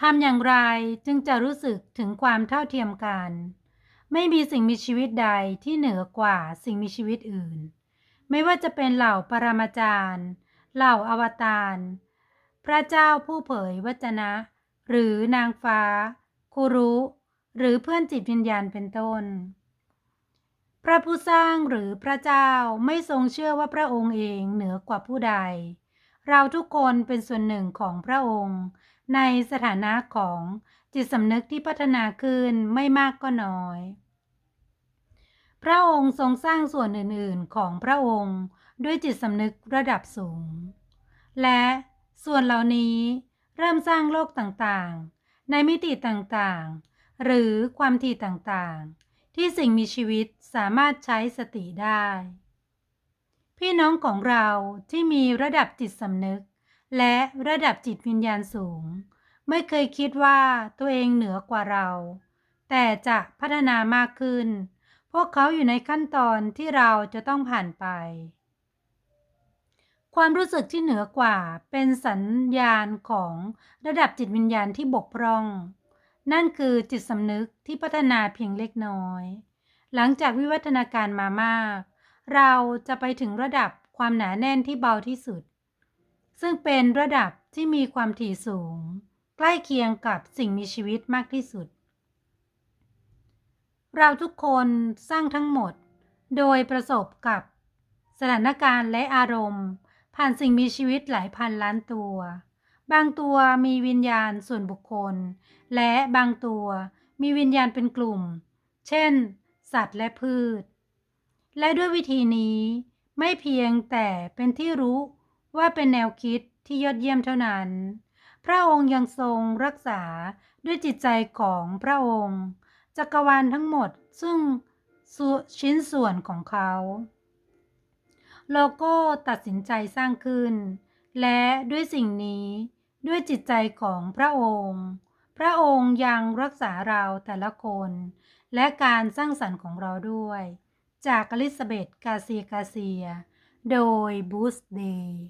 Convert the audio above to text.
ทำอย่างไรจึงจะรู้สึกถึงความเท่าเทียมกัน ไม่มีสิ่งมีชีวิตใดที่เหนือกว่าสิ่งมีชีวิตอื่น ไม่ว่าจะเป็นเหล่าปรมาจารย์ เหล่าอวตาร พระเจ้าผู้เผยวจนะ หรือนางฟ้าครูรุ หรือเพื่อนจิตวิญญาณเป็นต้น พระผู้สร้างหรือพระเจ้าไม่ทรงเชื่อว่าพระองค์เองเหนือกว่าผู้ใด เราทุกคนเป็นส่วนหนึ่งของพระองค์ ในสถานะของจิตสำนึกที่พัฒนาขึ้นไม่มากก็น้อย พระองค์ทรงสร้างส่วนอื่น ๆ ของพระองค์ด้วยจิตสำนึกระดับสูง และส่วนเหล่านี้เริ่มสร้างโลกต่างๆ ในมิติต่างๆ หรือความถี่ต่างๆ ที่สิ่งมีชีวิตสามารถใช้สติได้ พี่น้องของเราที่มีระดับจิตสำนึก และระดับจิตวิญญาณสูง ไม่เคยคิดว่าตัวเองเหนือกว่าเรา แต่จะพัฒนามากขึ้น พวกเขาอยู่ในขั้นตอนที่เราจะต้องผ่านไป ความรู้สึกที่เหนือกว่าเป็นสัญญาณของระดับจิตวิญญาณที่บกพร่อง นั่นคือจิตสำนึกที่พัฒนาเพียงเล็กน้อย หลังจากวิวัฒนาการมามาก เราจะไปถึงระดับความหนาแน่นที่เบาที่สุด ซึ่งเป็นระดับที่มีความถี่สูง ใกล้เคียงกับสิ่งมีชีวิตมากที่สุด เราทุกคนสร้างทั้งหมด โดยประสบกับสถานการณ์และอารมณ์ ผ่านสิ่งมีชีวิตหลายพันล้านตัว บางตัวมีวิญญาณส่วนบุคคล และบางตัวมีวิญญาณเป็นกลุ่ม เช่น สัตว์และพืช และด้วยวิธีนี้ไม่เพียงแต่เป็นที่รู้ ว่าเป็นแนวคิดที่ยอดเยี่ยมเท่านั้น พระองค์ยังทรงรักษาด้วยจิตใจของพระองค์ จักรวาลทั้งหมดซึ่งชิ้นส่วนของเขา โลโก้ตัดสินใจสร้างขึ้น และด้วยสิ่งนี้ด้วยจิตใจของพระองค์ พระองค์ยังรักษาเราแต่ละคน และการสร้างสรรค์ของเราด้วย จากอลิซาเบธกาเซียกาเซีย โดยบูสเดย์